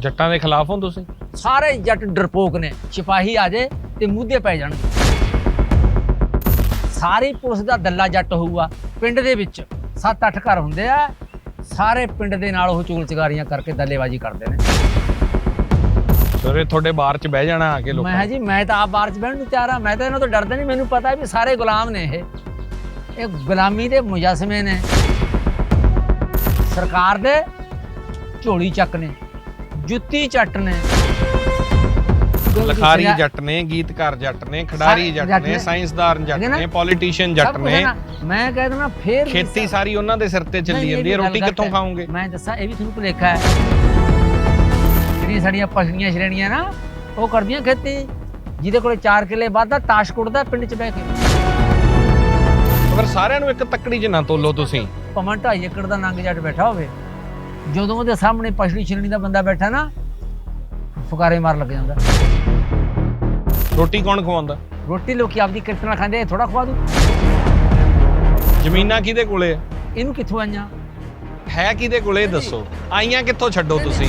ਜੱਟਾਂ ਦੇ ਖਿਲਾਫ ਹੋ ਤੁਸੀਂ? ਸਾਰੇ ਜੱਟ ਡਰਪੋਕ ਨੇ। ਸਿਪਾਹੀ ਆ ਜੇ ਤੇ ਮੂਧੇ ਪੈ ਜਾਣਗੇ। ਸਾਰੀ ਪੁਲਿਸ ਦਾ ਦੱਲਾ ਜੱਟ ਹੋਊਗਾ। ਪਿੰਡ ਦੇ ਵਿੱਚ 7-8 ਘਰ ਹੁੰਦੇ ਆ। ਸਾਰੇ ਪਿੰਡ ਦੇ ਨਾਲ ਉਹ ਚੂਲ ਚਗਾਰੀਆਂ ਕਰਕੇ ਦੱਲੇਬਾਜ਼ੀ ਕਰਦੇ ਨੇ। ਸਵੇਰੇ ਤੁਹਾਡੇ ਬਾਹਰ ਚ ਬਹਿ ਜਾਣਾ ਆ ਕੇ ਮੈਂ ਲੋਕਾਂ ਕਿਹਾ ਜੀ ਮੈਂ ਤਾਂ ਆਪ ਬਾਹਰ ਚ ਬਹਿਣ ਨੂੰ ਤਿਆਰ ਆ। ਮੈਂ ਤਾਂ ਇਹਨਾਂ ਤੋਂ ਡਰਦਾ ਨਹੀਂ। ਮੈਨੂੰ ਪਤਾ ਵੀ ਸਾਰੇ ਗੁਲਾਮ ਨੇ ਇਹ। ਇਹ ਗੁਲਾਮੀ ਦੇ ਮੁਜੱਸਮੇ ਨੇ। ਸਰਕਾਰ ਦੇ ਝੋਲੀ ਚੱਕ ਨੇ। ਜੁੱਤੀ ਚੱਟ ਨੇ। ਲਖਾਰੀ ਜੱਟ ਨੇ ਗੀਤਕਾਰ ਜੱਟ ਨੇ ਖਿਡਾਰੀ ਜੱਟ ਨੇ। ਸਾਇੰਸਦਾਨ ਜੱਟ ਨਾ? ਪੋਲੀਟੀਸ਼ੀਅਨ ਜੱਟ ਨੇ। ਮੈਂ ਕਹਿ ਦਣਾ ਫੇਰ ਖੇਤੀ ਸਾਰੀ ਉਹਨਾਂ ਦੇ ਸਿਰ ਤੇ ਚੱਲੀ ਜਾਂਦੀ ਹੈ। ਰੋਟੀ ਕਿੱਥੋਂ। ਖਾਓਗੇ? ਮੈਂ ਦੱਸਾਂ ਇਹ ਵੀ ਤੁਹਾਨੂੰ ਭੁਲੇਖਾ ਹੈ। ਜਿਹੜੀਆਂ ਸਾਡੀਆਂ ਪਛੜੀਆਂ ਸ਼੍ਰੇਣੀਆਂ ਨਾ ਉਹ ਕਰਦੀਆਂ ਖੇਤੀ। ਜਿਹਦੇ ਕੋਲੇ 4 ਕਿੱਲੇ ਵਾਧਾ ਤਾਸ਼ ਕੁੱਟਦਾ ਪਿੰਡ 'ਚ ਬਹਿ ਕੇ। ਪਰ ਸਾਰਿਆਂ ਨੂੰ ਇੱਕ ਤੱਕੜੀ 'ਚ ਨਾ ਤੋਲੋ ਤੁਸੀਂ। ਭਮਨ ਢਾਈ ਏਕੜ ਦਾ ਨੰਗ ਜੱਟ ਬੈਠਾ ਹੋਵੇ। ਜਦੋਂ ਉਹਦੇ ਸਾਹਮਣੇ ਪਛੜੀ ਸ਼੍ਰੇਣੀ ਦਾ ਬੰਦਾ ਬੈਠਾ ਨਾ ਫੁਕਾਰੇ ਮਾਰ ਲੱਗ ਜਾਂਦਾ। ਰੋਟੀ ਕੌਣ ਖਵਾਉਂਦਾ? ਰੋਟੀ ਲੋਕੀ ਆਪਦੀ ਕਿਰਤ ਨਾਲ ਖਾਂਦੇ ਥੋੜਾ ਖਵਾ ਦੂ ਜ਼ਮੀਨਾਂ ਕਿਹਦੇ ਕੋਲੇ ਇਹਨੂੰ ਕਿੱਥੋਂ ਆਈਆਂ? ਹੈ ਕਿਹਦੇ ਕੋਲੇ? ਇਹ ਦੱਸੋ। ਆਈਆਂ ਕਿੱਥੋਂ ਛੱਡੋ ਤੁਸੀਂ?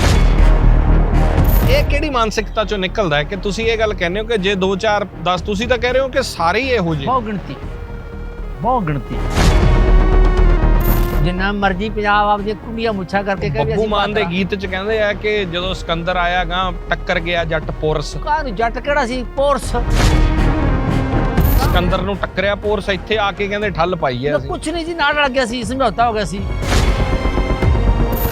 ਇਹ ਕਿਹੜੀ ਮਾਨਸਿਕਤਾ ਚੋਂ ਨਿਕਲਦਾ ਹੈ ਕਿ ਤੁਸੀਂ ਇਹ ਗੱਲ ਕਹਿੰਦੇ ਹੋ ਕਿ ਜੇ 2 4 10 ਤੁਸੀਂ ਤਾਂ ਕਹਿ ਰਹੇ ਹੋ ਕਿ ਸਾਰੇ ਹੀ ਇਹੋ ਜਿਹੇ? ਬਹੁਤ ਗਿਣਤੀ। ਬਹੁਤ ਗਿਣਤੀ। ਜਿੰਨਾ ਮਰਜ਼ੀ ਪੰਜਾਬ ਆਪਦੀਆਂ ਕੁੰਡੀਆਂ ਮੁੱਛਾਂ ਕਰਕੇ ਕਹੇ ਬੱਬੂ ਮਾਨ ਦੇ। ਗੀਤ 'ਚ ਕਹਿੰਦੇ ਆ ਕਿ ਜਦੋਂ ਸਿਕੰਦਰ ਆਇਆ ਗਾਂ ਟੱਕਰ ਗਿਆ ਜੱਟ ਪੋਰਸ। ਕਾਹਨੂੰ ਜੱਟ ਕਿਹੜਾ ਸੀ? ਪੋਰਸ। ਸਿਕੰਦਰ ਨੂੰ ਟੱਕਰਿਆ ਪੋਰਸ ਇੱਥੇ ਆ ਕੇ ਕਹਿੰਦੇ ਠੱਲ ਪਾਈ ਅਸੀਂ। ਕੁਝ ਨਹੀਂ ਸੀ ਨਾਲ ਲੱਗ ਗਿਆ ਸੀ ਸਮਝੌਤਾ ਹੋ ਗਿਆ ਸੀ।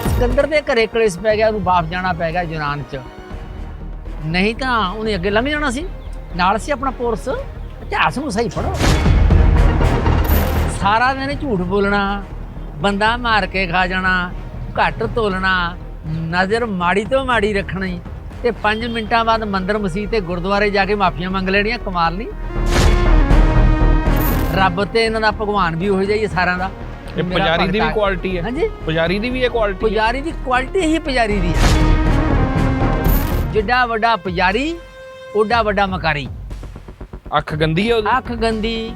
ਸਿਕੰਦਰ ਦੇ ਘਰੇ ਕਲੇਸ਼ ਪੈ ਗਿਆ ਉਹਨੂੰ ਵਾਪਸ ਜਾਣਾ ਪੈ ਗਿਆ ਯੂਨਾਨ ਚ। ਨਹੀਂ ਤਾਂ ਉਹਨੇ ਅੱਗੇ ਲੰਘ ਜਾਣਾ ਸੀ। ਨਾਲ ਸੀ ਆਪਣਾ ਪੋਰਸ। ਇਤਿਹਾਸ ਨੂੰ ਸਹੀ ਪੜੋ ਸਾਰਾ ਦਿਨ ਝੂਠ ਬੋਲਣਾ। ਬੰਦਾ ਮਾਰ ਕੇ ਖਾ ਜਾਣਾ ਘੱਟ ਤੋਲਣਾ ਨਜ਼ਰ ਮਾੜੀ ਤੋਂ ਮਾੜੀ ਰੱਖਣੀ ਤੇ 5 ਮਿੰਟਾਂ ਬਾਅਦ ਮੰਦਰ ਮਸਜਿਦ ਤੇ ਗੁਰਦੁਆਰੇ ਜਾ ਕੇ ਮਾਫੀਆਂ ਮੰਗ ਲੈਣੀਆਂ ਕਮਾਲ ਨਹੀਂ? ਰੱਬ ਤੇ ਇਹਨਾਂ ਦਾ ਭਗਵਾਨ ਵੀ ਹੋ ਜਾਈਏ ਸਾਰਿਆਂ ਦਾ। ਇਹ ਪੁਜਾਰੀ ਦੀ ਵੀ। ਕੁਆਲਿਟੀ ਹੈ। ਹਾਂਜੀ? ਪੁਜਾਰੀ ਦੀ ਵੀ ਇਹ ਕੁਆਲਿਟੀ ਹੈ। ਪੁਜਾਰੀ ਦੀ ਕੁਆਲਿਟੀ ਹੀ ਪੁਜਾਰੀ ਦੀ ਹੈ। ਜਿੱਡਾ ਵੱਡਾ ਪੁਜਾਰੀ ਓਡਾ ਵੱਡਾ ਮਕਾਰੀ। ਅੱਖ ਗੰਦੀ ਹੈ ਉਹਦੀ? ਅੱਖ ਗੰਦੀ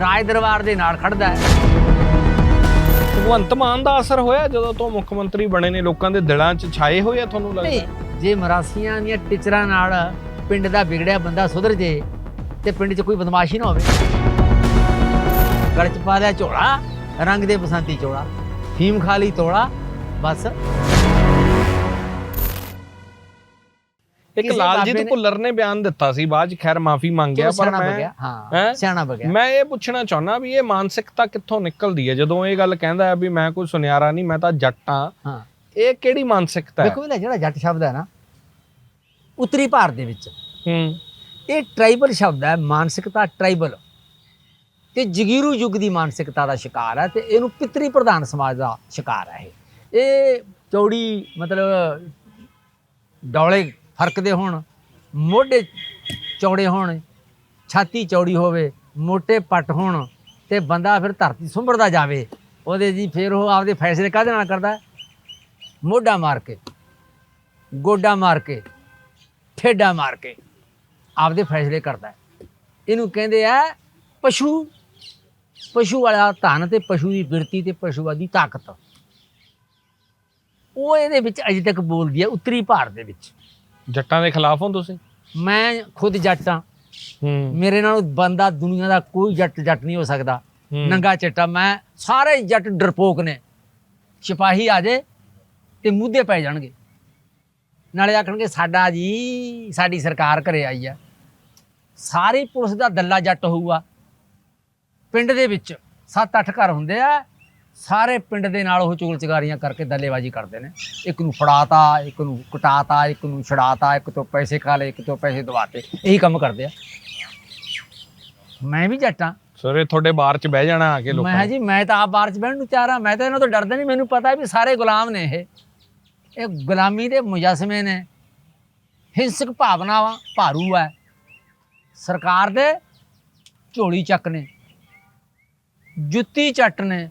ਰਾਜ ਦਰਬਾਰ ਦੇ ਨਾਲ ਖੜਦਾ ਹੈ। ਭਗਵੰਤ ਮਾਨ ਦਾ ਅਸਰ ਹੋਇਆ ਜਦੋਂ ਤੋਂ ਮੁੱਖ ਮੰਤਰੀ ਬਣੇ ਨੇ, ਲੋਕਾਂ ਦੇ ਦਿਲਾਂ 'ਚ ਛਾਏ ਹੋਏ ਆ ਤੁਹਾਨੂੰ ਲੱਗਦਾ? ਜੇ ਮਰਾਸੀਆਂ ਦੀਆਂ ਟੀਚਰਾਂ ਨਾਲ ਪਿੰਡ ਦਾ ਵਿਗੜਿਆ ਬੰਦਾ ਸੁਧਰ ਜੇ ਤੇ ਪਿੰਡ 'ਚ ਕੋਈ ਬਦਮਾਸ਼ੀ ਨਾ ਹੋਵੇ। ਗਲ 'ਚ ਪਾ ਲਿਆ ਝੋਲਾ, ਰੰਗ ਦੇ ਬਸੰਤੀ ਚੋਲਾ ਫੀਮ ਖਾ ਲਈ ਤੋੜਾ ਬਸ। ਇੱਕ ਲਾਲਜੀਤ ਭੁੱਲਰ ਨੇ ਬਿਆਨ ਦਿੱਤਾ ਸੀ ਬਾਅਦ 'ਚ ਖੈਰ ਮਾਫੀ ਮੰਗਿਆ ਪਰ ਮੈਂ ਹਾਂ? ਸਿਆਣਾ ਬਗਿਆ। ਮੈਂ ਇਹ ਪੁੱਛਣਾ ਚਾਹੁੰਦਾ ਵੀ ਇਹ ਮਾਨਸਿਕਤਾ ਕਿੱਥੋਂ ਨਿਕਲਦੀ ਹੈ? ਜਦੋਂ ਇਹ ਗੱਲ ਕਹਿੰਦਾ ਹੈ ਵੀ ਮੈਂ ਕੋਈ ਸੁਨਿਆਰਾ ਨਹੀਂ ਮੈਂ ਤਾਂ ਜੱਟ ਹਾਂ ਇਹ ਕਿਹੜੀ ਮਾਨਸਿਕਤਾ ਹੈ? ਦੇਖੋ ਇਹ ਜਿਹੜਾ ਜੱਟ ਸ਼ਬਦ ਹੈ ਨਾ ਉੱਤਰੀ ਭਾਰਤ ਦੇ ਵਿੱਚ। ਹੂੰ। ਇਹ ਟ੍ਰਾਈਬਲ ਸ਼ਬਦ ਹੈ ਮਾਨਸਿਕਤਾ ਟ੍ਰਾਈਬਲ। ਤੇ ਜਗੀਰੂ ਯੁੱਗ ਦੀ ਮਾਨਸਿਕਤਾ ਦਾ ਸ਼ਿਕਾਰ ਹੈ ਤੇ ਇਹਨੂੰ ਪਿਤਰੀ ਪ੍ਰਧਾਨ ਸਮਾਜ ਦਾ ਸ਼ਿਕਾਰ ਹੈ ਇਹ ਚੌੜੀ ਮਤਲਬ ਡੌਲੇ ਫਰਕਦੇ ਹੋਣ, ਮੋਢੇ ਚੌੜੇ ਹੋਣ, ਛਾਤੀ ਚੌੜੀ ਹੋਵੇ ਮੋٹے ਪੱਟ ਹੋਣ ਤੇ ਬੰਦਾ ਫਿਰ ਧਰਤੀ ਸੁੰਭਰਦਾ ਜਾਵੇ, ਉਹਦੇ ਜੀ ਫਿਰ ਉਹ ਆਪਦੇ ਫੈਸਲੇ ਕਾਹਦੇ ਨਾਲ ਕਰਦਾ? ਮੋਢਾ ਮਾਰ ਕੇ, ਗੋਡਾ ਮਾਰ ਕੇ, ਠੇਡਾ ਮਾਰ ਕੇ ਆਪਦੇ ਫੈਸਲੇ ਕਰਦਾ। ਇਹਨੂੰ ਕਹਿੰਦੇ ਆ ਪਸ਼ੂ। ਪਸ਼ੂ ਵਾਲਾ ਧਨ ਤੇ ਪਸ਼ੂ ਦੀ ਬਿਰਤੀ ਤੇ ਪਸ਼ੂਆਂ ਦੀ ਤਾਕਤ। ਉਹ ਇਹਦੇ ਵਿੱਚ ਅਜੇ ਤੱਕ ਬੋਲਦੀ ਹੈ ਉੱਤਰੀ ਭਾਰਤ ਦੇ ਵਿੱਚ। ਜੱਟਾਂ ਦੇ ਖਿਲਾਫ ਹੋ ਤੁਸੀਂ? ਮੈਂ ਖੁਦ ਜੱਟ ਹਾਂ। ਹੂੰ। ਮੇਰੇ ਨਾਲ ਬੰਦਾ ਦੁਨੀਆ ਦਾ ਕੋਈ ਜੱਟ ਜੱਟ ਨਹੀਂ ਹੋ ਸਕਦਾ। ਹੂੰ। ਨੰਗਾ ਚਿੱਟਾ। ਮੈਂ ਸਾਰੇ ਜੱਟ ਡਰਪੋਕ ਨੇ। ਸਿਪਾਹੀ ਆ ਜੇ ਤੇ ਮੂਧੇ ਪੈ ਜਾਣਗੇ। ਨਾਲੇ ਆਖਣਗੇ ਸਾਡਾ ਜੀ ਸਾਡੀ ਸਰਕਾਰ ਘਰੇ ਆਈ ਆ। ਸਾਰੀ ਪੁਲਿਸ ਦਾ ਦੱਲਾ ਜੱਟ ਹੋਊਗਾ। ਪਿੰਡ ਦੇ ਵਿੱਚ 7-8 ਘਰ ਹੁੰਦੇ ਆ। ਸਾਰੇ ਪਿੰਡ ਦੇ ਨਾਲ ਉਹ ਚੁਗਲ ਚਗਾਰੀਆਂ ਕਰਕੇ ਦੱਲੇਬਾਜ਼ੀ ਕਰਦੇ ਨੇ। ਇੱਕ ਨੂੰ ਫੜਾਤਾ ਇੱਕ ਨੂੰ ਕਟਾਤਾ ਇੱਕ ਨੂੰ ਛੜਾਤਾ ਇੱਕ ਤੋਂ ਪੈਸੇ ਖਾ ਲਏ ਇੱਕ ਤੋਂ ਪੈਸੇ ਦਵਾਤੇ ਇਹੀ ਕੰਮ ਕਰਦੇ ਆ। ਮੈਂ ਵੀ ਜੱਟਾਂ ਸਵੇਰੇ ਤੁਹਾਡੇ ਬਾਹਰ 'ਚ ਬਹਿ ਜਾਣਾ ਆ ਕੇ ਮੈਂ ਲੋਕਾਂ ਨੇ। ਜੀ ਮੈਂ ਤਾਂ ਆਪ ਬਾਹਰ ਚ ਬਹਿਣ ਨੂੰ ਤਿਆਰ ਆ ਮੈਂ ਤਾਂ ਇਹਨਾਂ ਤੋਂ ਡਰਦਾ ਨਹੀਂ। ਮੈਨੂੰ ਪਤਾ ਵੀ ਸਾਰੇ ਗੁਲਾਮ ਨੇ ਇਹ। ਇਹ ਗੁਲਾਮੀ ਦੇ ਮੁਜੱਸਮੇ ਨੇ। ਹਿੰਸਕ ਭਾਵਨਾਵਾਂ ਭਾਰੂ ਹੈ ਸਰਕਾਰ ਦੇ ਝੋਲੀ ਚੱਕ ਨੇ। ਜੁੱਤੀ ਚੱਟ ਨੇ।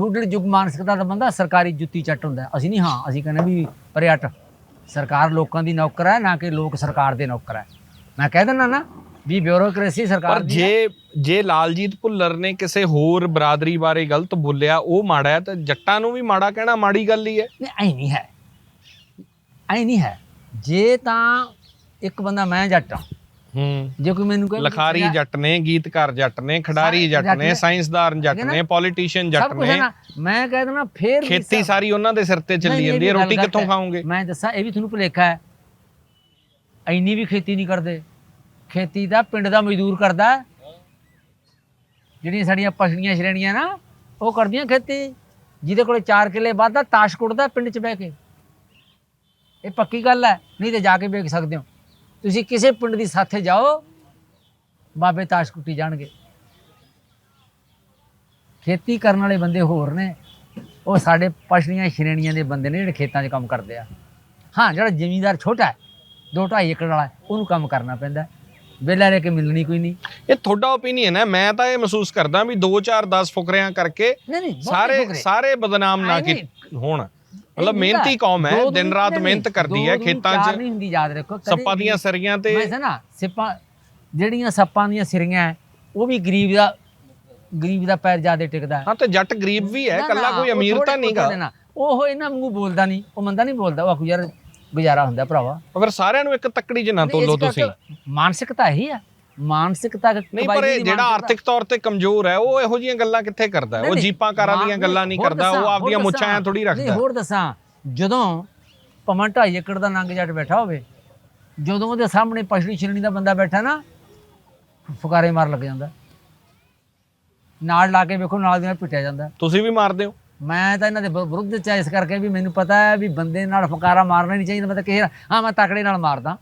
ਫੂਡਲ ਯੁੱਗ ਮਾਨਸਿਕਤਾ ਦਾ ਬੰਦਾ ਸਰਕਾਰੀ ਜੁੱਤੀ ਚੱਟ ਹੁੰਦਾ। ਅਸੀਂ ਨਹੀਂ ਹਾਂ ਅਸੀਂ ਕਹਿੰਦੇ ਵੀ ਪਰਿਆਟ ਸਰਕਾਰ ਲੋਕਾਂ ਦੀ ਨੌਕਰ ਹੈ ਨਾ ਕਿ ਲੋਕ ਸਰਕਾਰ ਦੇ ਨੌਕਰ ਹੈ ਮੈਂ ਕਹਿ ਦਿੰਦਾ ਨਾ ਵੀ ਬਿਊਰੋਕ੍ਰੇਸੀ ਸਰਕਾਰ ਪਰ। ਜੇ ਜੇ ਲਾਲਜੀਤ ਭੁੱਲਰ ਨੇ ਕਿਸੇ ਹੋਰ ਬਰਾਦਰੀ ਬਾਰੇ ਗਲਤ ਬੋਲਿਆ ਉਹ ਮਾੜਾ ਹੈ ਤਾਂ ਜੱਟਾਂ ਨੂੰ ਵੀ ਮਾੜਾ ਕਹਿਣਾ ਮਾੜੀ ਗੱਲ ਹੀ ਹੈ ਨਹੀਂ ਐ ਨਹੀਂ ਹੈ ਐ ਨਹੀਂ ਹੈ ਜੇ ਤਾਂ ਇੱਕ ਬੰਦਾ ਮੈਂ ਜੱਟ ਹਾਂ ਹੂੰ। ਜੇ ਕੋਈ ਮੈਨੂੰ ਕਹੇ ਲਖਾਰੀ ਜੱਟ ਨੇ ਗੀਤਕਾਰ ਜੱਟ ਨੇ ਖਿਡਾਰੀ ਸਾਰੇ ਜੱਟ ਜੱਟ ਨੇ ਨੇ। ਸਾਇੰਸਦਾਨ ਜੱਟ ਨਾ? ਨੇ ਪੋਲੀਟੀਸ਼ੀਅਨ ਸਭ ਜੱਟ ਕੁਝ ਹੈ ਨੇ। ਨਾ ਮੈਂ ਕਹਿ ਦੇਣਾ ਫੇਰ ਵੀ ਖੇਤੀ ਸਭ- ਸਾਰੀ ਉਹਨਾਂ ਦੇ ਸਿਰ ਤੇ ਚੱਲੀ ਨਹੀਂ, ਇਹ ਜਾਂਦੀ ਹੈ। ਵੀ ਗੱਲ ਰੋਟੀ ਗਲਤ ਕਿੱਥੋਂ ਹੈ। ਖਾਓਗੇ? ਮੈਂ ਦੱਸਾਂ ਇਹ ਵੀ ਤੁਹਾਨੂੰ ਭੁਲੇਖਾ ਹੈ। ਐਨੀ ਵੀ ਖੇਤੀ ਨਹੀਂ ਕਰਦੇ। ਖੇਤੀ ਦਾ ਪਿੰਡ ਦਾ ਮਜ਼ਦੂਰ ਕਰਦਾ। ਹੈ। ਜਿਹੜੀਆਂ ਸਾਡੀਆਂ ਪਛੜੀਆਂ ਸ਼੍ਰੇਣੀਆਂ ਨਾ ਉਹ ਕਰਦੀਆਂ ਖੇਤੀ। ਜਿਹਦੇ ਕੋਲੇ 4 ਕਿੱਲੇ ਵਾਧਾ ਤਾਸ਼ ਕੁੱਟਦਾ ਪਿੰਡ 'ਚ ਬਹਿ ਕੇ। ਇਹ ਪੱਕੀ ਗੱਲ ਹੈ। ਨਹੀਂ ਤੇ ਜਾ ਕੇ ਵੇਖ ਸਕਦੇ ਹੋ। ਤੁਸੀਂ ਕਿਸੇ ਪਿੰਡ ਦੀ ਸਾਥੇ ਜਾਓ ਬਾਬੇ ਤਾਸ਼ ਕੁੱਟੀ ਜਾਣਗੇ। ਖੇਤੀ ਕਰਨ ਵਾਲੇ ਬੰਦੇ ਹੋਰ ਨੇ। ਉਹ ਸਾਡੇ ਪਛੜੀਆਂ ਸ਼੍ਰੇਣੀਆਂ ਦੇ ਬੰਦੇ ਨੇ ਜਿਹੜੇ ਖੇਤਾਂ 'ਚ ਕੰਮ ਕਰਦੇ ਆ। ਹਾਂ ਜਿਹੜਾ ਜ਼ਿਮੀਂਦਾਰ ਛੋਟਾ ਹੈ ਦੋ ਢਾਈ ਏਕੜ ਵਾਲਾ ਉਹਨੂੰ ਕੰਮ ਕਰਨਾ ਪੈਂਦਾ ਵੇਲਾ ਰਹਿ ਕੇ ਮਿਲਣੀ ਕੋਈ ਨਹੀਂ। ਇਹ ਤੁਹਾਡਾ ਓਪੀਨੀਅਨ ਹੈ ਮੈਂ ਤਾਂ ਇਹ ਮਹਿਸੂਸ ਕਰਦਾ ਵੀ 2 4 10 ਫੁਕਰਿਆਂ ਕਰਕੇ ਨਹੀਂ ਨਹੀਂ ਬਹੁਤ ਸਾਰੇ ਫੁਕਰੇ। ਸਾਰੇ ਬਦਨਾਮ ਨਾ ਆਏ ਕੀ ਨਹੀਂ। ਹੋਣ। ਮਤਲਬ ਮਿਹਨਤੀ ਕੌਮ ਹੈ ਦਿਨ ਰਾਤ ਮਿਹਨਤ ਕਰਦੀ ਹੈ ਖੇਤਾਂ 'ਚ। ਨਹੀਂ ਹੁੰਦੀ ਯਾਦ ਰੱਖੋ ਸੱਪਾਂ ਦੀਆਂ ਸਰੀਆਂ ਤੇ ਮੈਂ ਨਾ ਸਿੱਪਾਂ ਜਿਹੜੀਆਂ ਸੱਪਾਂ ਦੀਆਂ ਸਿਰੀਆਂ ਉਹ ਵੀ ਗਰੀਬ ਦਾ ਗਰੀਬ ਦਾ ਪੈਰ ਜ਼ਿਆਦਾ ਟਿਕਦਾ ਹੈ। ਤੇ ਜੱਟ ਗਰੀਬ ਵੀ ਹੈ ਕੱਲਾ ਕੋਈ ਅਮੀਰ ਤਾਂ ਨਹੀਂਗਾ। ਉਹ ਇਹਨਾਂ ਵਾਂਗੂ ਬੋਲਦਾ ਨਹੀਂ ਉਹ ਮੰਦਾ ਨਹੀਂ ਬੋਲਦਾ ਉਹ ਆਖੂ ਯਾਰ ਗੁਜ਼ਾਰਾ ਹੁੰਦਾ ਭਰਾਵਾ। ਪਰ ਸਾਰਿਆਂ ਨੂੰ ਇੱਕ ਤੱਕੜੀ 'ਚ ਨਾ ਤੋਲੋ ਤੁਸੀਂ। ਮਾਨਸਿਕਤਾ ਇਹੀ ਆ। ਮਾਨਸਿਕਤਾ ਨਹੀਂ ਪਰ ਇਹ ਜਿਹੜਾ ਆਰਥਿਕ ਤੌਰ ਤੇ ਕਮਜ਼ੋਰ ਹੈ ਉਹ ਇਹੋ ਜਿਹੀਆਂ ਗੱਲਾਂ ਕਿੱਥੇ ਕਰਦਾ? ਉਹ ਜੀਪਾਂ ਕਾਰਾਂ ਦੀਆਂ ਗੱਲਾਂ ਨਹੀਂ ਕਰਦਾ ਉਹ ਆਪਦੀਆਂ ਮੁੱਛਾਂ ਐ ਥੋੜੀ ਰੱਖਦਾ। ਹੋਰ ਦੱਸਾਂ। ਜਦੋਂ ਪਵਨ ਢਾਈ ਏਕੜ ਦਾ ਨੰਗ ਜੱਟ ਬੈਠਾ ਹੋਵੇ ਜਦੋਂ ਉਹਦੇ ਸਾਹਮਣੇ ਪਛੜੀ ਸ਼੍ਰੇਣੀ ਦਾ ਬੰਦਾ ਬੈਠਾ ਨਾ ਫੁਕਾਰੇ ਮਾਰ ਲੱਗ ਜਾਂਦਾ। ਨਾਲ ਲਾ ਕੇ ਵੇਖੋ ਨਾਲ ਦੀ ਨਾਲ ਪਿੱਟਿਆ ਜਾਂਦਾ। ਤੁਸੀਂ ਵੀ ਮਾਰਦੇ ਹੋ? ਮੈਂ ਤਾਂ ਇਹਨਾਂ ਦੇ ਵਿਰੁੱਧ ਚ ਇਸ ਕਰਕੇ ਵੀ ਮੈਨੂੰ ਪਤਾ ਹੈ ਵੀ ਬੰਦੇ ਨਾਲ ਫੁਕਾਰਾ ਮਾਰਨਾ ਨਹੀਂ ਚਾਹੀਦਾ। ਮੈਂ ਤਾਂ ਕਿਸੇ ਨਾਲ- ਹਾਂ ਮੈਂ ਤਕੜੇ ਨਾਲ ਮਾਰਦਾ।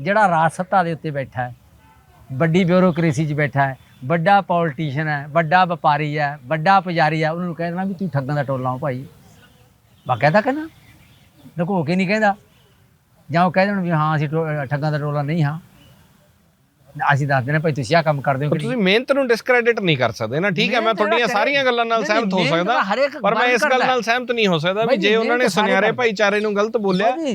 ਜਿਹੜਾ ਰਾਜ ਸੱਤਾ ਦੇ ਉੱਤੇ ਬੈਠਾ ਹੈ ਵੱਡੀ ਬਿਊਰੋਕ੍ਰੇਸੀ 'ਚ ਬੈਠਾ ਹੈ, ਵੱਡਾ ਪੋਲੀਟੀਸ਼ੀਅਨ ਹੈ, ਵੱਡਾ ਵਪਾਰੀ ਹੈ, ਵੱਡਾ ਪੁਜਾਰੀ ਹੈ, ਉਹਨਾਂ ਨੂੰ ਕਹਿ ਦੇਣਾ ਵੀ ਤੂੰ ਠੱਗਾਂ ਦਾ ਟੋਲਾ ਹੋ ਭਾਈ। ਬਾਕਿਆ ਤਾਂ ਕਹਿੰਦਾ ਲੁਕੋ ਕੇ ਨਹੀਂ ਕਹਿੰਦਾ। ਜਾਂ ਉਹ ਕਹਿ ਦੇਣ ਵੀ ਹਾਂ ਅਸੀਂ ਟੋ- ਠੱਗਾਂ ਦਾ ਟੋਲਾ ਨਹੀਂ ਹਾਂ। ਅਸੀਂ ਦੱਸਦੇ ਨੇ ਭਾਈ ਤੁਸੀਂ ਆਹ ਕੰਮ ਕਰਦੇ ਹੋ ਪਰ ਤੁਸੀਂ ਮਿਹਨਤ ਨੂੰ ਡਿਸਕ੍ਰੈਡਿਟ ਨਹੀਂ ਕਰ ਸਕਦੇ ਨਾ ਠੀਕ ਹੈ ਮੈਂ ਤੁਹਾਡੀਆਂ ਸਾਰੀਆਂ ਗੱਲਾਂ ਨਾਲ ਸਹਿਮਤ ਹੋ ਸਕਦਾ ਪਰ ਮੈਂ ਇਸ ਗੱਲ ਨਾਲ ਸਹਿਮਤ ਨਹੀਂ ਹੋ ਸਕਦਾ ਵੀ ਜੇ ਉਹਨਾਂ ਨੇ ਸੁਨਿਆਰੇ। ਭਾਈਚਾਰੇ ਨੂੰ ਗਲਤ ਬੋਲਿਆ ਤੇ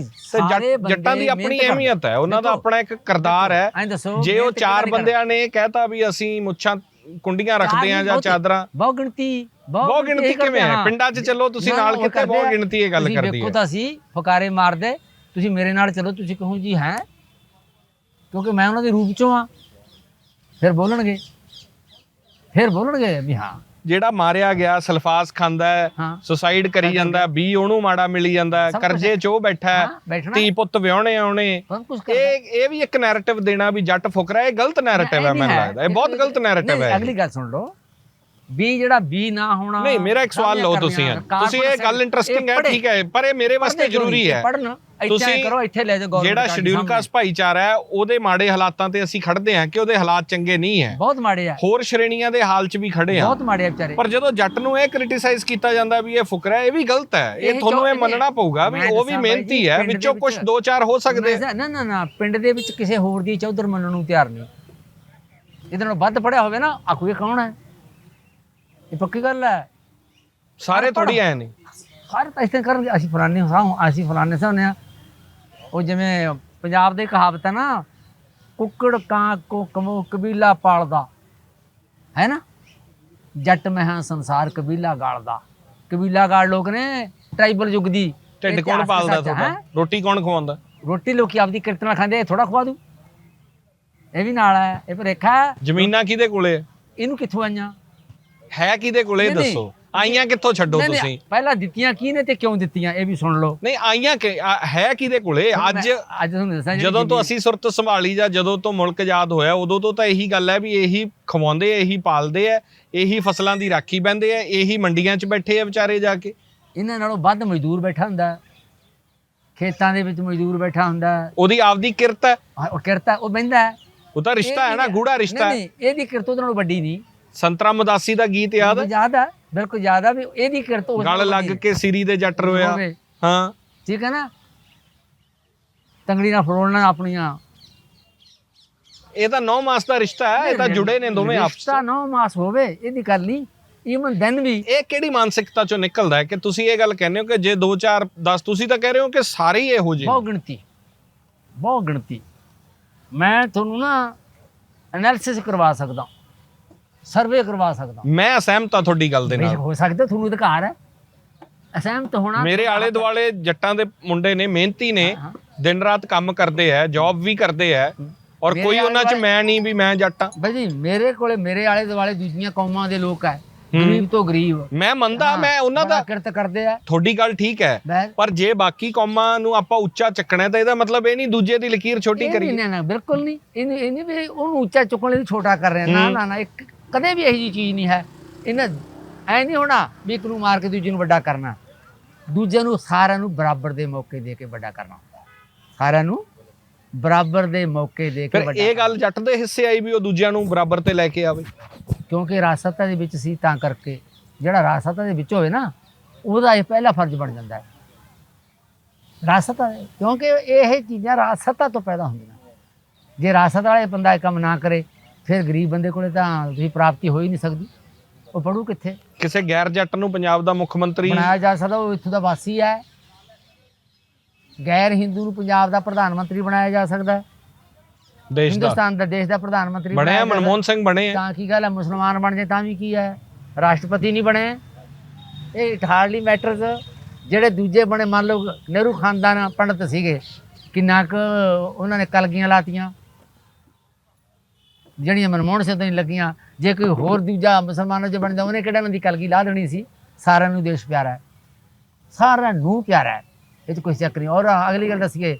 ਜੱਟ- ਦੀ ਆਪਣੀ ਅਹਿਮੀਅਤ ਹੈ ਉਹਨਾਂ ਦਾ ਆਪਣਾ ਇੱਕ ਕਰਦਾਰ ਹੈ ਦੱਸੋ ਜੇ ਉਹ ਚਾਰ ਬੰਦਿਆਂ ਨੇ ਕਹਿਤਾ ਵੀ ਅਸੀਂ ਮੁੱਛਾਂ ਕੁੰਡੀਆਂ ਰੱਖਦੇ ਆ ਜਾਂ ਬਹੁਤ- ਚਾਦਰਾਂ ਬਹੁ ਗਿਣਤੀ ਬਹੁ ਗਿਣਤੀ ਕਿਵੇਂ ਹੈ। ਪਿੰਡਾਂ 'ਚ ਚੱਲੋ ਤੁਸੀਂ ਨਾਲ ਕਿਤੇ ਬਹੁ ਆ। ਗਿਣਤੀ ਇਹ ਗੱਲ ਤੁਸੀਂ ਕਰਦੀ ਵੇਖੋ ਹੈ ਤਾਂ ਸੀ ਫੁਕਾਰੇ ਮਾਰਦੇ ਤੁਸੀਂ ਮੇਰੇ ਨਾਲ ਚਲੋ ਤੁਸੀਂ ਕਹੋ ਜੀ ਹੈ ਕਿਉਂਕਿ ਮੈਂ ਉਹਨਾਂ ਦੇ ਰੂਪ ਚੋਂ ਆ। ਫਿਰ ਬੋਲਣਗੇ। ਫਿਰ ਬੋਲਣਗੇ ਵੀ ਹਾਂ। ਜਿਹੜਾ ਮਾਰਿਆ ਗਿਆ ਸਲਫਾਸ ਖਾਂਦਾ ਹੈ ਸੁਸਾਈਡ ਕਰੀ ਜਾਂਦਾ ਹੈ, ਬੀ ਉਹਨੂੰ ਮਾੜਾ ਮਿਲੀ ਜਾਂਦਾ ਹੈ, ਕਰਜ਼ੇ 'ਚ ਉਹ ਬੈਠਾ ਹੈ ਧੀ ਪੁੱਤ ਵਿਆਹਣੇ ਆਉਣੇ ਇਹ ਇਹ ਵੀ ਇੱਕ ਨੈਰੇਟਿਵ ਦੇਣਾ ਵੀ ਜੱਟ ਫੁਕਰਾ ਇਹ ਗਲਤ ਨੈਰੇਟਿਵ ਹੈ ਮੈਨੂੰ ਲੱਗਦਾ। ਇਹ ਬਹੁਤ ਗਲਤ ਨੈਰੇਟਿਵ ਹੈ ਅਗਲੀ ਗੱਲ ਸੁਣ ਲਓ। ਬੀ ਜਿਹੜਾ ਬੀ ਨਾ ਹੋਣਾ ਨਹੀਂ ਮੇਰਾ ਇੱਕ ਸਵਾਲ ਲਓ ਤੁਸੀਂ। ਤੁਸੀਂ ਇਹ ਗੱਲ ਇੰਟਰਸਟਿੰਗ ਹੈ ਠੀਕ ਹੈ ਪਰ ਇਹ ਮੇਰੇ ਵਾਸਤੇ ਜ਼ਰੂਰੀ ਹੈ। ਪੜਨ ਇੱਥੇ ਤੁਸੀਂ ਕਰੋ ਇੱਥੇ ਲੈ ਜਾਓ government ਜਿਹੜਾ ਸ਼ਡਿਊਲ। ਕਾਸਟ ਭਾਈਚਾਰਾ ਹੈ ਉਹਦੇ ਮਾੜੇ ਹਾਲਾਤਾਂ ਤੇ ਅਸੀਂ ਖੜਦੇ ਹਾਂ ਕਿ ਉਹਦੇ ਹਾਲਾਤ ਚੰਗੇ ਨਹੀਂ ਹੈ। ਬਹੁਤ ਮਾੜੇ ਆ। ਹੋਰ ਸ਼੍ਰੇਣੀਆਂ ਦੇ ਹਾਲ 'ਚ ਵੀ ਖੜੇ ਹਾਂ। ਬਹੁਤ ਮਾੜੇ ਆ ਵਿਚਾਰੇ। ਪਰ ਜਦੋਂ ਜੱਟ ਨੂੰ ਇਹ ਕ੍ਰਿਟਿਸਾਈਜ਼ ਕੀਤਾ ਜਾਂਦਾ ਵੀ ਇਹ ਫੁਕਰਾ ਹੈ ਇਹ ਵੀ ਗਲਤ ਹੈ ਇਹ ਇਹ ਤੁਹਾਨੂੰ ਇਹ ਮੰਨਣਾ ਪਊਗਾ ਵੀ ਮੈਂ ਉਹ ਵੀ ਦੱਸਾਂ ਬਾਈ ਮਿਹਨਤੀ ਜੀ, ਹੈ ਪਿੰਡ ਦੇ ਵਿੱਚੋਂ ਕੁਝ ਵਿੱਚ- ਦੋ ਚਾਰ ਹੋ ਸਕਦੇ ਨਾ ਨਾ ਨਾ ਪਿੰਡ ਦੇ ਵਿੱਚ ਕਿਸੇ ਹੋਰ ਦੀ ਚੌਧਰ ਮੰਨਣ ਨੂੰ ਤਿਆਰ ਨਹੀਂ। ਇਹਦੇ ਨਾਲ ਵੱਧ ਪੜਿਆ ਹੋਵੇ ਨਾ ਆਖੂਗੇ ਕੌਣ ਹੈ? ਇਹ ਪੱਕੀ ਗੱਲ ਹੈ। ਸਾਰੇ ਥੋੜੀ ਐ ਨਹੀਂ ਹਰ ਤਾਂ ਇਸੇ ਕਰਨਗੇ ਅਸੀਂ ਫਲਾਣੇ ਹਾਂ ਅਸੀਂ ਫਲਾਣੇ ਸਾਂ ਆ ਉਹ ਜਿਵੇਂ ਪੰਜਾਬ ਦੇ ਕਹਾਵਤ ਹੈ ਨਾ ਕੁੱਕੜ ਕਾਂ ਕੋ ਕਮੋ ਕਬੀਲਾ ਪਾਲਦਾ। ਹੈ ਨਾ? ਜੱਟ ਮੈਂ ਹਾਂ ਸੰਸਾਰ ਕਬੀਲਾ ਗਾਲਦਾ। ਕਬੀਲਾ ਗਾਲ ਲੋਕ ਨੇ ਟ੍ਰਾਈਬਲ ਯੁੱਗ ਦੀ ਢਿੱਡ ਕੌਣ ਪਾਲਦਾ ਤੁਹਾਡਾ? ਰੋਟੀ ਕੌਣ ਖਵਾਉਂਦਾ? ਰੋਟੀ ਲੋਕੀ ਆਪਦੀ ਕਿਰਤ ਨਾਲ ਖਾਂਦੇ ਥੋੜਾ ਖਵਾ ਦੂ ਇਹ ਵੀ ਨਾਲ ਹੈ ਇਹ ਭਰੇਖਾ ਹੈ। ਜ਼ਮੀਨਾਂ ਕਿਹਦੇ ਕੋਲੇ? ਇਹਨੂੰ ਕਿੱਥੋਂ ਆਈਆਂ? ਹੈ ਕਿਹਦੇ ਕੋਲੇ। ਦੱਸੋ। ਆਈਆਂ ਕਿੱਥੋਂ ਛੱਡੋ ਨਹੀਂ, ਨਹੀਂ, ਤੁਸੀਂ? ਪਹਿਲਾਂ ਦਿੱਤੀਆਂ ਕੀ ਨੇ ਤੇ ਕਿਉਂ ਦਿੱਤੀਆਂ? ਇਹ ਵੀ ਸੁਣ ਲਓ। ਨਹੀਂ ਆਈਆਂ ਕਿ- ਆ- ਹੈ ਕਿਹਦੇ ਕੋਲੇ? ਅੱਜ ਮੈਂ ਅੱਜ ਤੁਹਾਨੂੰ ਦੱਸਾਂ ਜਿਹੜੀ ਜਦੋਂ ਤੋਂ ਅਸੀਂ ਸੁਰਤ ਸੰਭਾਲੀ ਜਾਂ ਜਦੋਂ ਤੋਂ ਮੁਲਕ ਆਜ਼ਾਦ ਹੋਇਆ ਉਦੋਂ ਤੋਂ ਤਾਂ ਇਹੀ ਗੱਲ ਹੈ ਵੀ ਇਹੀ ਖਵਾਉਂਦੇ ਆ ਇਹੀ ਪਾਲਦੇ ਆ ਇਹੀ ਫਸਲਾਂ ਦੀ ਰਾਖੀ ਬੰਦੇ ਆ ਇਹੀ ਮੰਡੀਆਂ 'ਚ ਬੈਠੇ ਆ ਵਿਚਾਰੇ ਜਾ ਕੇ। ਇਹਨਾਂ ਨਾਲੋਂ ਵੱਧ ਮਜ਼ਦੂਰ ਬੈਠਾ ਹੁੰਦਾ। ਹੈ। ਖੇਤਾਂ ਦੇ ਵਿੱਚ ਮਜ਼ਦੂਰ ਬੈਠਾ ਹੁੰਦਾ। ਹੈ। ਉਹਦੀ ਆਪਦੀ ਕਿਰਤ ਹੈ। ਆਹ ਉਹ ਕਿਰਤਾ ਉਹ ਬਹਿੰਦਾ ਹੈ। ਉਹ ਤਾਂ ਰਿਸ਼ਤਾ ਹੈ ਨਾ ਗੂੜਾ ਰਿਸ਼ਤਾ ਹੈ। ਨਹੀਂ ਨਹੀਂ ਇਹਦੀ ਕਿਰਤ ਉਹਦੇ ਨਾਲੋਂ ਵੱਡੀ ਨਹੀਂ। ਸੰਤਰਾ ਮਦਾਸੀ ਦਾ ਗੀਤ ਯਾਦ ਹੈ? ਯਾਦ ਹੈ। ਬਿਲਕੁਲ ਹੈ ਵੀ ਇਹਦੀ ਕਿਰਤ ਉਸ ਗਲ ਲੱਗ ਕੇ ਸਿਰੀ ਦੇ ਜੱਟ ਰੋਇਆ। ਹੋਵੇ। ਹਾਂ। ਠੀਕ ਹੈ ਨਾ? ਤੰਗੜੀ ਨਾਲ ਫੜੋਣਾ ਆਪਣੀਆਂ। ਇਹ ਤਾਂ ਨੌ ਮਾਸ ਦਾ ਰਿਸ਼ਤਾ ਹੈ ਇਹ ਤਾਂ ਜੁੜੇ ਨੇ ਦੋਵੇਂ ਆਪਸ 'ਚ। ਰਿਸ਼ਤਾ ਨੌ ਮਾਸ ਹੋਵੇ ਇਹਦੀ ਗੱਲ ਨਹੀਂ ਈਵਨ ਦੈਨ ਵੀ। ਇਹ ਕਿਹੜੀ ਮਾਨਸਿਕਤਾ ਚੋਂ ਨਿਕਲਦਾ ਹੈ ਕਿ ਤੁਸੀਂ ਇਹ ਗੱਲ ਕਹਿੰਦੇ ਹੋ ਕਿ ਜੇ 2 4 10 ਤੁਸੀਂ ਤਾਂ ਕਹਿ ਰਹੇ ਹੋ ਕਿ ਸਾਰੇ ਹੀ ਇਹੋ ਜਿਹੇ ਬਹੁਤ ਗਿਣਤੀ। ਬਹੁਤ ਗਿਣਤੀ। ਮੈਂ ਤੁਹਾਨੂੰ ਨਾ ਐਨਾਲਿਸਿਸ ਕਰਵਾ ਸਕਦਾ ਸਰਵੇ ਕਰਵਾ ਸਕਦਾ। ਮੈਂ ਅਸਹਿਮਤ ਹਾਂ ਤੁਹਾਡੀ ਗੱਲ ਦੇ ਨਾਲ। ਹੋ ਸਕਦਾ ਤੁਹਾਨੂੰ ਅਧਿਕਾਰ ਹੈ। ਅਸਹਿਮਤ ਹੋਣਾ ਮੇਰੇ ਆਲੇ ਦੁਆਲੇ ਜੱਟਾਂ ਦੇ ਮੁੰਡੇ ਨੇ ਮਿਹਨਤੀ ਨੇ। ਦਿਨ ਰਾਤ ਕੰਮ ਕਰਦੇ ਆ ਜੌਬ ਵੀ ਕਰਦੇ ਆ ਔਰ ਕੋਈ ਉਹਨਾਂ 'ਚ ਮੈਂ ਨਹੀਂ ਵੀ ਮੈਂ ਜੱਟ ਆ ਬਾਈ ਜੀ ਮੇਰੇ ਕੋਲੇ ਮੇਰੇ ਆਲੇ ਦੁਆਲੇ ਦੂਜੀਆਂ ਕੌਮਾਂ ਦੇ ਲੋਕ ਹੈ। ਗਰੀਬ ਤੋਂ ਗਰੀਬ। ਮੈਂ ਮੰਨਦਾ ਮੈਂ ਉਹਨਾਂ ਦਾ ਕਿਰਤ ਕਰਦੇ ਆ ਤੁਹਾਡੀ ਗੱਲ ਠੀਕ ਹੈ ਪਰ ਜੇ ਬਾਕੀ ਕੌਮਾਂ ਨੂੰ ਆਪਾਂ ਉੱਚਾ ਚੱਕਣਾ ਤਾਂ ਇਹਦਾ ਮਤਲਬ ਇਹ ਨਹੀਂ ਦੂਜੇ ਦੀ ਲਕੀਰ ਛੋਟੀ ਕਰੀਏ। ਨਹੀਂ ਨਾ, ਬਿਲਕੁਲ ਨਹੀਂ। ਇਹ ਨਹੀਂ ਵੀ ਉਹਨੂੰ ਉੱਚਾ ਚੁੱਕਣ ਲਈ ਛੋਟਾ ਕਰ ਰਹੇ। ਆ। ਨਾ ਨਾ ਨਾ ਇੱਕ ਕਦੇ ਵੀ ਇਹੋ ਜੀ ਚੀਜ਼ ਨਹੀਂ ਹੈ। ਇਹਨਾਂ ਐ ਨਹੀਂ ਹੋਣਾ ਵੀ ਇੱਕ ਨੂੰ ਮਾਰ ਕੇ ਦੂਜੇ ਨੂੰ ਵੱਡਾ ਕਰਨਾ। ਦੂਜੇ ਨੂੰ ਸਾਰਿਆਂ ਨੂੰ ਬਰਾਬਰ ਦੇ ਮੌਕੇ ਦੇ ਕੇ ਵੱਡਾ ਕਰਨਾ। ਸਾਰਿਆਂ ਨੂੰ ਬਰਾਬਰ ਦੇ ਮੌਕੇ ਦੇ ਕੇ ਫਿਰ ਵੱਡਾ ਇਹ ਗੱਲ ਜੱਟ ਦੇ ਹਿੱਸੇ ਆਈ ਵੀ ਉਹ ਦੂਜਿਆਂ ਨੂੰ ਬਰਾਬਰ ਤੇ ਲੈ ਕੇ ਆਵੇ। ਕਿਉਂਕਿ ਰਾਜਸੱਤਾ ਦੇ ਵਿੱਚ ਸੀ ਤਾਂ ਕਰਕੇ ਜਿਹੜਾ ਰਾਜਸੱਤਾ ਦੇ ਵਿੱਚ ਹੋਵੇ ਨਾ ਉਹਦਾ ਇਹ ਪਹਿਲਾ ਫਰਜ਼ ਬਣ ਜਾਂਦਾ ਹੈ। ਰਾਜਸੱਤਾ ਦੇ- ਕਿਉਂਕਿ ਇਹ ਚੀਜ਼ਾਂ ਰਾਜਸੱਤਾ ਤੋਂ ਪੈਦਾ ਹੁੰਦੀਆਂ। ਜੇ ਰਾਜਸੱਤਾ ਵਾਲੇ ਬੰਦਾ ਇਹ ਕੰਮ ਨਾ ਕਰੇ ਫਿਰ ਗਰੀਬ ਬੰਦੇ ਕੋਲੇ ਤਾਂ ਤੁਸੀਂ ਪ੍ਰਾਪਤੀ ਹੋ ਹੀ ਨਹੀਂ ਸਕਦੀ। ਉਹ ਪੜੂ ਕਿੱਥੇ? ਕਿਸੇ ਗੈਰ ਜੱਟ ਨੂੰ ਪੰਜਾਬ ਦਾ ਮੁੱਖ ਮੰਤਰੀ ਬਣਾਇਆ ਜਾ ਸਕਦਾ ਉਹ ਇੱਥੋਂ ਦਾ ਵਾਸੀ ਹੈ। ਗੈਰ ਹਿੰਦੂ ਨੂੰ ਪੰਜਾਬ ਦਾ ਪ੍ਰਧਾਨ ਮੰਤਰੀ ਬਣਾਇਆ ਜਾ ਸਕਦਾ ਹੈ। ਦੇਸ਼ ਦਾ। ਹਿੰਦੁਸਤਾਨ ਦਾ ਦੇਸ਼ ਦਾ ਪ੍ਰਧਾਨ ਮੰਤਰੀ ਬਣਿਆ ਜਾ। ਮਨਮੋਹਨ ਸਿੰਘ ਬਣੇ ਆ। ਤਾਂ ਕੀ ਗੱਲ ਹੈ ਮੁਸਲਮਾਨ ਬਣ ਜਾਏ ਤਾਂ ਵੀ ਕੀ ਹੈ? ਰਾਸ਼ਟਰਪਤੀ ਨਹੀਂ ਬਣੇ। ਇਹ ਹਾਰਡਲੀ ਮੈਟਰਸ ਜਿਹੜੇ ਦੂਜੇ ਬਣੇ ਮੰਨ ਲਓ ਨਹਿਰੂ ਖਾਨਦਾਨ ਪੰਡਤ ਸੀਗੇ ਕਿੰਨਾ ਕੁ ਉਹਨਾਂ ਨੇ ਕਲਗੀਆਂ ਲਾਤੀਆਂ। ਜਿਹੜੀਆਂ ਮਨਮੋਹਨ ਸਿੰਘ ਤੋਂ ਨਹੀਂ ਲੱਗੀਆਂ, ਜੇ ਕੋਈ ਹੋਰ ਦੂਜਾ ਮੁਸਲਮਾਨਾਂ 'ਚ ਬਣਦਾ, ਉਹਨੇ ਕਿਹੜਾ ਉਹਨਾਂ ਦੀ ਕਲਗੀ ਲਾ ਦੇਣੀ ਸੀ? ਸਾਰਿਆਂ ਨੂੰ ਦੇਸ਼ ਪਿਆਰਾ ਹੈ। ਸਾਰਿਆਂ ਨੂੰ ਪਿਆਰਾ ਹੈ। ਇਹ 'ਚ ਕੋਈ ਚੱਕਰ ਨਹੀਂ। ਔਰ ਅਗਲੀ ਗੱਲ ਦੱਸੀਏ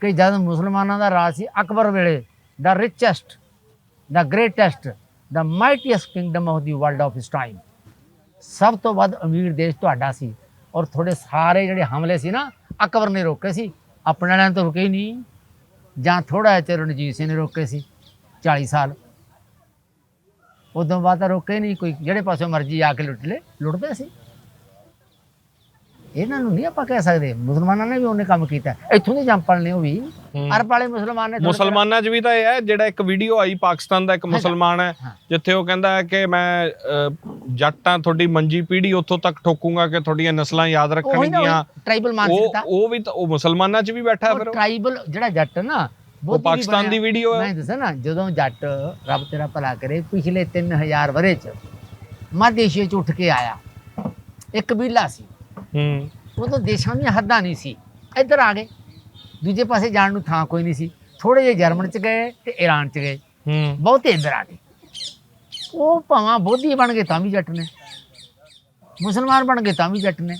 ਕਿ ਜਦ ਮੁਸਲਮਾਨਾਂ ਦਾ ਰਾਜ ਸੀ ਅਕਬਰ ਵੇਲੇ the richest the greatest the mightiest kingdom of the world of his time ਸਭ ਤੋਂ ਵੱਧ ਅਮੀਰ ਦੇਸ਼ ਤੁਹਾਡਾ ਸੀ। ਔਰ ਤੁਹਾਡੇ ਸਾਰੇ ਜਿਹੜੇ ਹਮਲੇ ਸੀ ਨਾ, ਅਕਬਰ ਨੇ ਰੋਕੇ ਸੀ। ਆਪਣੇ ਵਾਲਿਆਂ ਤੋਂ ਰੁਕੇ ਹੀ ਨਹੀਂ। ਜਾਂ ਥੋੜਾ ਜਿਹਾ ਚਿਰ ਰਣਜੀਤ ਸਿੰਘ ਨੇ ਰੋਕੇ ਸੀ। 40 ਸਾਲ। ਉਦੋਂ ਬਾਅਦ ਤਾਂ ਰੋਕੇ ਨਹੀਂ ਕੋਈ ਜਿਹੜੇ ਪਾਸੋਂ ਮਰਜ਼ੀ ਆ ਕੇ ਲੁੱਟ ਲੈ ਲੁੱਟਦੇ ਸੀ। ਇਹਨਾਂ ਨੂੰ ਨਹੀਂ ਆਪਾਂ ਕਹਿ ਸਕਦੇ ਮੁਸਲਮਾਨਾਂ ਨੇ ਵੀ ਉਹਨੇ ਕੰਮ ਕੀਤਾ। ਇੱਥੋਂ ਦੇ ਜੰਪਲ ਨੇ ਉਹ ਵੀ। ਅਰਬ ਵਾਲੇ ਮੁਸਲਮਾਨ ਨੇ ਮੁਸਲਮਾਨਾਂ 'ਚ ਵੀ ਤਾਂ ਇਹ ਹੈ ਜਿਹੜਾ ਇੱਕ ਵੀਡੀਓ ਆਈ ਪਾਕਿਸਤਾਨ ਦਾ ਇੱਕ ਮੁਸਲਮਾਨ ਹੈ। ਜਿੱਥੇ ਉਹ ਕਹਿੰਦਾ ਹੈ ਕਿ ਮੈਂ ਜੱਟਾਂ ਤੁਹਾਡੀ ਮੰਜੀ ਪੀੜੀ ਉੱਥੋਂ ਤੱਕ ਠੋਕੂਗਾ ਕਿ ਤੁਹਾਡੀਆਂ ਨਸਲਾਂ ਯਾਦ ਰੱਖਣਗੀਆਂ ਟ੍ਰਾਈਬਲ ਉਹ ਮਾਨਸਿਕਤਾ। ਉਹ ਵੀ ਤਾਂ ਉਹ ਮੁਸਲਮਾਨਾਂ 'ਚ ਵੀ ਬੈਠਾ ਫਿਰ ਉਹ। ਟ੍ਰਾਈਬਲ ਜਿਹੜਾ ਜੱਟ ਨਾ ਵੀ ਪਾਕਿਸਤਾਨ ਦੀ। ਵੀਡੀਓ ਹੈ ਮੈਂ ਦੱਸਾਂ ਨਾ ਜਦੋਂ ਜੱਟ ਰੱਬ ਤੇਰਾ ਭਲਾ ਕਰੇ ਪਿਛਲੇ 3000 ਵਰੇ ਚ ਮੱਧ ਏਸ਼ੀਆ ਚ ਉੱਠ ਕੇ ਆਇਆ। ਇੱਕ ਕਬੀਲਾ ਸੀ। ਹੂੰ। ਉਦੋਂ ਦੇਸ਼ਾਂ ਦੀਆਂ ਹੱਦਾਂ ਨਹੀਂ ਸੀ। ਇੱਧਰ ਆ ਗਏ। ਦੂਜੇ ਪਾਸੇ ਜਾਣ ਨੂੰ ਥਾਂ ਕੋਈ ਨਹੀਂ ਸੀ। ਥੋੜੇ ਜਿਹੇ ਜਰਮਨ ਚ ਗਏ ਤੇ ਈਰਾਨ ਚ ਗਏ। ਹੂੰ। ਬਹੁਤੇ ਇੱਧਰ ਆ ਗਏ। ਉਹ ਭਾਵਾਂ ਬੋਧੀ ਬਣ ਗਏ ਤਾਂ ਵੀ ਜੱਟ ਨੇ। ਮੁਸਲਮਾਨ ਬਣ ਗਏ ਤਾਂ ਵੀ ਜੱਟ ਨੇ।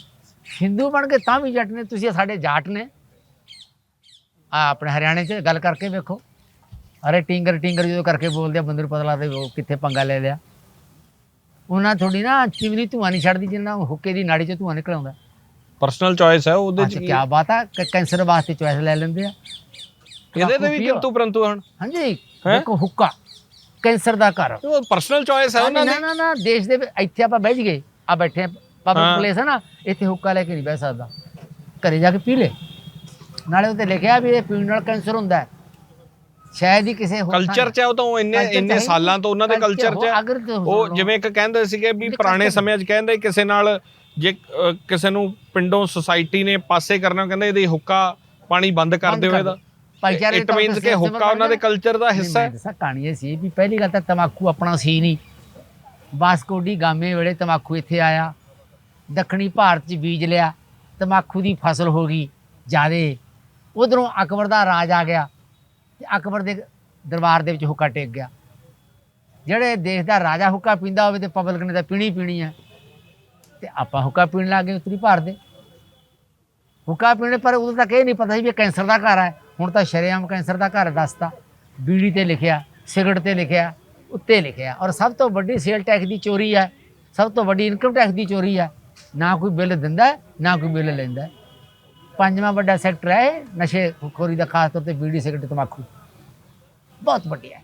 ਹਿੰਦੂ ਬਣ ਗਏ ਤਾਂ ਵੀ ਜੱਟ ਨੇ। ਤੁਸੀਂ ਸਾਡੇ ਜਾਟ ਨੇ। ਆ ਆਪਣੇ ਹਰਿਆਣੇ 'ਚ ਗੱਲ ਕਰਕੇ ਵੇਖੋ। ਅਰੇ ਟਿੰਗਰ ਟਿੰਗਰ ਜਦੋਂ ਕਰਕੇ ਬੋਲਦੇ ਆ ਬੰਦੇ ਨੂੰ ਪਤਾ ਲੱਗਦਾ ਵੀ ਉਹ ਕਿੱਥੇ ਪੰਗਾ ਲੈ ਲਿਆ। ਉਹਨਾਂ ਥੋੜੀ ਨਾ ਚਿਮਨੀ ਧੂਆਂ ਨਹੀਂ ਛੱਡਦੀ ਜਿੰਨਾ ਹੁੱਕੇ ਦੀ ਨਾੜੀ 'ਚ ਧੂਆਂ ਨਿਕਲ ਆਉਂਦਾ ਪਰਸਨਲ ਚੋਇਸ ਹੈ ਉਹਦੇ 'ਚ ਕੀ ਬਾਤ ਆ ਕੈਂਸਰ ਵਾਸਤੇ ਚੋਇਸ ਲੈ ਲੈਂਦੇ ਆ। ਇਹਦੇ ਤੇ ਵੀ। ਕਿੰਤੂ ਪਰੰਤੂ ਹਨ। ਹਾਂਜੀ ਦੇਖੋ ਹੁੱਕਾ ਕੈਂਸਰ ਦਾ ਘਰ। ਉਹ ਪਰਸਨਲ ਚੋਇਸ ਹੈ ਉਹਨਾਂ ਨਾ ਦੀ। ਨਾ ਨਾ ਦੇਸ਼ ਦੇ ਇੱਥੇ ਆਪਾਂ ਬਹਿ ਜੀਏ ਆ ਬੈਠੇ। ਪਬਲਿਕ ਪਲੇਸ ਹੈ। ਨਾ ਇੱਥੇ ਹੁੱਕਾ ਲੈ ਕੇ ਨਹੀਂ ਬਹਿ ਸਕਦਾ। ਘਰੇ ਜਾ ਕੇ ਪੀ ਲੈ। ਨਾਲੇ ਉੱਤੇ ਲਿਖਿਆ ਵੀ ਇਹ ਪੀਣ ਨਾਲ ਕੈਂਸਰ ਹੁੰਦਾ ਹੈ। ਸ਼ਾਇਦ ਹੀ ਕਿਸੇ ਹੋਰ ਕਲਚਰ 'ਚ ਹੈ ਉਹ ਤਾਂ ਉਹ ਇੰਨੇ Culture 'ਚ ਹੈ ਇੰਨੇ ਹੀ ਸਾਲਾਂ ਤੋਂ ਉਹਨਾਂ ਦੇ Culture ਕਲਚਰ 'ਚ ਹੈ। ਹੋ- ਅਗਰ ਤੇ ਉਹ ਜਿਵੇਂ ਇੱਕ ਕਹਿੰਦੇ ਸੀਗੇ ਵੀ ਪੁਰਾਣੇ ਸਮੇਂ 'ਚ ਕਹਿੰਦੇ ਕਿਸੇ ਨਾਲ ਜੇ ਅ, ਕਿਸੇ ਨੂੰ ਪਿੰਡੋਂ ਸੁਸਾਇਟੀ ਨੇ ਪਾਸੇ ਕਰਨਾ ਉਹ ਕਹਿੰਦੇ ਇਹਦੀ ਹੁੱਕਾ ਪਾਣੀ ਬੰਦ ਕਰ ਬੰਦ ਦਿਓ ਕਰ ਇਹਦਾ। ਭਾਈਚਾਰੇ ਇਟ ਤੌਰ ਤੇ ਮੀਨਸ ਕਿ ਹੁੱਕਾ ਉਹਨਾਂ ਦੇ ਕਲਚਰ ਦਾ ਹਿੱਸਾ ਹੈ। ਦੱਸਾਂ ਕਹਾਣੀ ਇਹ ਸੀ ਵੀ ਪਹਿਲੀ ਗੱਲ ਤਾਂ ਤਮਾਕੂ ਆਪਣਾ ਸੀ ਨਹੀਂ। ਬਾਸਕੋਡੀ ਗਾਮੇ ਵੇਲੇ ਤਮਾਕੂ ਇੱਥੇ ਆਇਆ। ਦੱਖਣੀ ਭਾਰਤ 'ਚ ਬੀਜ ਲਿਆ। ਤਮਾਕੂ ਦੀ ਫਸਲ ਹੋ ਗਈ। ਜਿਆਦੇ ਉਧਰੋਂ ਅਕਬਰ ਦਾ ਰਾਜ ਆ ਗਿਆ ਤੇ ਅਕਬਰ ਦੇ ਦਰਬਾਰ ਦੇ ਵਿੱਚ ਹੁੱਕਾ ਟੇਕ ਗਿਆ। ਜਿਹੜੇ ਦੇਸ਼ ਦਾ ਰਾਜਾ ਹੁੱਕਾ ਪੀਂਦਾ ਹੋਵੇ ਤੇ ਪਬਲਿਕ ਨੇ ਤਾਂ ਪੀਣੀ ਪੀਣੀ ਹੈ। ਤੇ ਆਪਾਂ ਹੁੱਕਾ ਪੀਣ ਲੱਗ ਗਏ ਉੱਤਰੀ ਭਾਰਤ ਦੇ। ਹੁੱਕਾ ਪੀਣੇ ਪਰ ਉਦੋਂ ਤੱਕ ਇਹ ਨਹੀਂ ਪਤਾ ਸੀ ਵੀ ਕੈਂਸਰ ਦਾ ਘਰ ਹੈ। ਹੁਣ ਤਾਂ ਸ਼ਰੇਆਮ ਕੈਂਸਰ ਦਾ ਘਰ ਦੱਸਤਾ। ਬੀੜੀ ਤੇ ਲਿਖਿਆ, ਸਿਗਰਟ ਤੇ ਲਿਖਿਆ, ਉੱਤੇ ਲਿਖਿਆ। ਔਰ ਸਭ ਤੋਂ ਵੱਡੀ ਸੇਲ ਟੈਕਸ ਦੀ ਚੋਰੀ ਹੈ। ਸਭ ਤੋਂ ਵੱਡੀ ਇਨਕਮ ਟੈਕਸ ਦੀ ਚੋਰੀ ਹੈ। ਨਾ ਕੋਈ ਬਿੱਲ ਦਿੰਦਾ, ਨਾ ਕੋਈ ਬਿੱਲ ਲੈਂਦਾ। ਪੰਜਵਾਂ ਵੱਡਾ ਸੈਕਟਰ ਹੈ ਨਸ਼ੇ ਖੋਰੀ ਦਾ ਖਾਸ ਤੌਰ ਤੇ ਬੀੜੀ ਸਿਗਰਟ ਤਮਾਕੂ। ਬਹੁਤ ਵੱਡਿਆ ਹੈ।